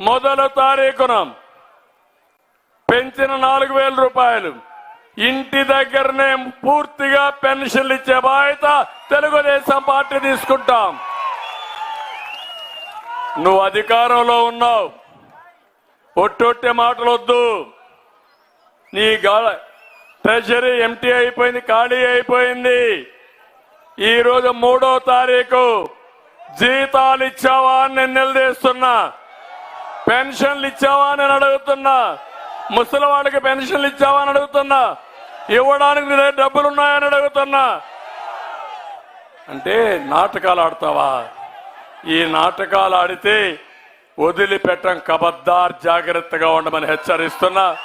మొదలు తారీఖున పెంచిన నాలుగు వేల రూపాయలు. ఇంటి దగ్గరనే పూర్తిగా పెన్షన్లు ఇచ్చే బాధ్యత తెలుగుదేశం పార్టీ తీసుకుంటాం. నువ్వు అధికారంలో ఉన్నావు. ఒట్టొట్టే మాటలొద్దు. నీ గా ట్రెజరీ ఎంటీ అయిపోయింది ఖాళీ అయిపోయింది. ఈరోజు మూడో తారీఖు. జీతాలు ఇచ్చావా అని నేను నిలదీస్తున్నా. పెన్షన్లు ఇచ్చావా అని అడుగుతున్నా. ముసలి వాళ్ళకి పెన్షన్లు ఇచ్చావా అని అడుగుతున్నా. ఇవ్వడానికి నీ దగ్గర డబ్బులు ఉన్నాయని అడుగుతున్నా. అంటే నాటకాలు ఆడతావా? ఈ నాటకాలు ఆడితే వదిలిపెట్టం కబద్దార్ జాగ్రత్తగా ఉండమని హెచ్చరిస్తున్నా.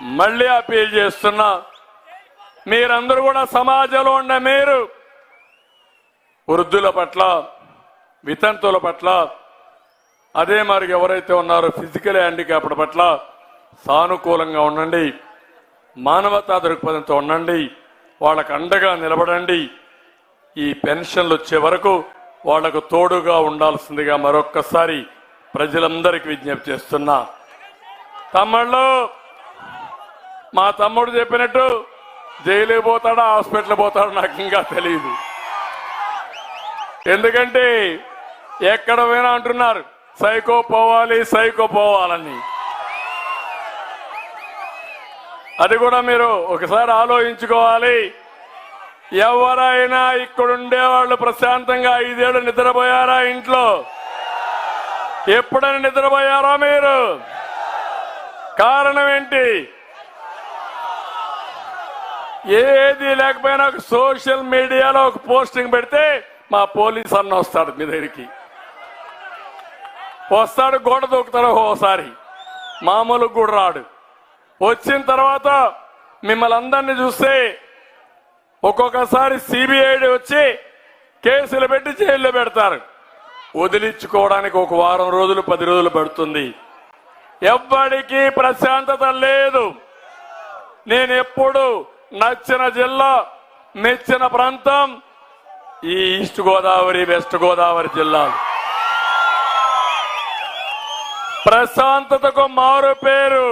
మళ్ళీ అపీల్ చేస్తున్నా. మీరందరూ కూడా సమాజంలో ఉన్న మీరు వృద్ధుల పట్ల వితంతుల పట్ల అదే మరి ఎవరైతే ఉన్నారో ఫిజికల్ హ్యాండిక్యాప్డ్ పట్ల సానుకూలంగా ఉండండి. మానవతా దృక్పథంతో ఉండండి. వాళ్ళకు అండగా నిలబడండి. ఈ పెన్షన్లు వచ్చే వరకు వాళ్ళకు తోడుగా ఉండాల్సిందిగా మరొక్కసారి ప్రజలందరికీ విజ్ఞప్తి చేస్తున్నా. తమ్ముళ్ళు మా తమ్ముడు చెప్పినట్టు జైలు పోతాడా హాస్పిటల్ పోతాడో నాకు ఇంకా తెలియదు ఎందుకంటే ఎక్కడ పోయినా అంటున్నారు. సైకో పోవాలి సైకో పోవాలని. అది కూడా మీరు ఒకసారి ఆలోచించుకోవాలి. ఎవరైనా ఇక్కడుండే వాళ్ళు ప్రశాంతంగా ఐదేళ్ళు నిద్రపోయారా ఇంట్లో? ఎప్పుడైనా నిద్రపోయారా మీరు? కారణం ఏంటి? ఏది లేకపోయినా ఒక సోషల్ మీడియాలో ఒక పోస్టింగ్ పెడితే మా పోలీస్ అన్న వస్తాడు మీ దగ్గరికి. వస్తాడు గోడ దూకుతాడు ఓసారి. మామూలు కూడా రాడు. వచ్చిన తర్వాత మిమ్మల్ని అందరినీ చూస్తే ఒక్కొక్కసారి సిబిఐడి వచ్చి కేసులు పెట్టి జైల్లో పెడతారు. వదిలించుకోవడానికి ఒక వారం రోజులు పది రోజులు పడుతుంది. ఎవ్వడికి ప్రశాంతత లేదు. నేను ఎప్పుడు నచ్చిన జిల్లా మెచ్చిన ప్రాంతం ఈ ఈస్ట్ గోదావరి వెస్ట్ గోదావరి జిల్లాలు. ప్రశాంతతకు మారు పేరు.